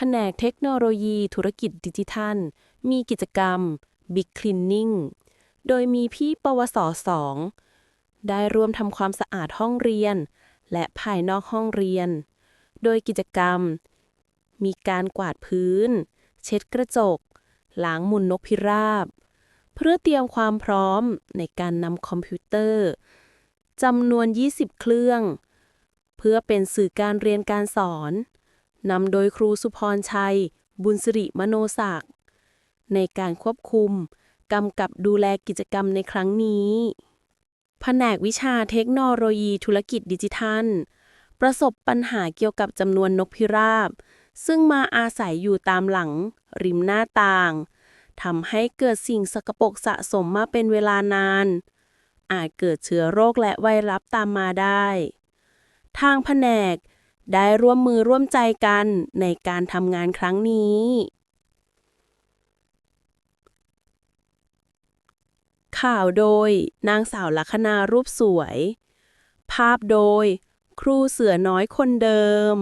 แผนกเทคโนโลยีธุรกิจดิจิทัล มีกิจกรรม Big Cleaning โดยมีพี่ปวสสองได้ร่วมทำความสะอาดห้องเรียน และภายนอกห้องเรียน โดยกิจกรรม มีการกวาดพื้น เช็ดกระจก ล้างมุนนกพิราบ เพื่อเตรียมความพร้อมในการนำคอมพิวเตอร์จำนวน 20 เครื่อง เพื่อเป็นสื่อการเรียนการสอน นำโดยครูสุพรชัย บุญสิริมโนศักดิ์ในการควบคุมกำกับดูแลกิจกรรมในครั้งนี้ แผนกวิชาเทคโนโลยีธุรกิจดิจิทัล ประสบปัญหาเกี่ยวกับจำนวนนกพิราบ ซึ่งมาอาศัยอยู่ตามหลัง ริมหน้าต่างทำให้เกิดสิ่งสกปรกสะสมมาเป็นเวลานาน อาจเกิดเชื้อโรคและไวรัสตามมาได้ ทางแผนก ได้ร่วมมือร่วมใจกันในการทำงานครั้งนี้ ข่าวโดย นางสาวลัคนารูปสวย ภาพโดย ครูเสือน้อยคนเดิม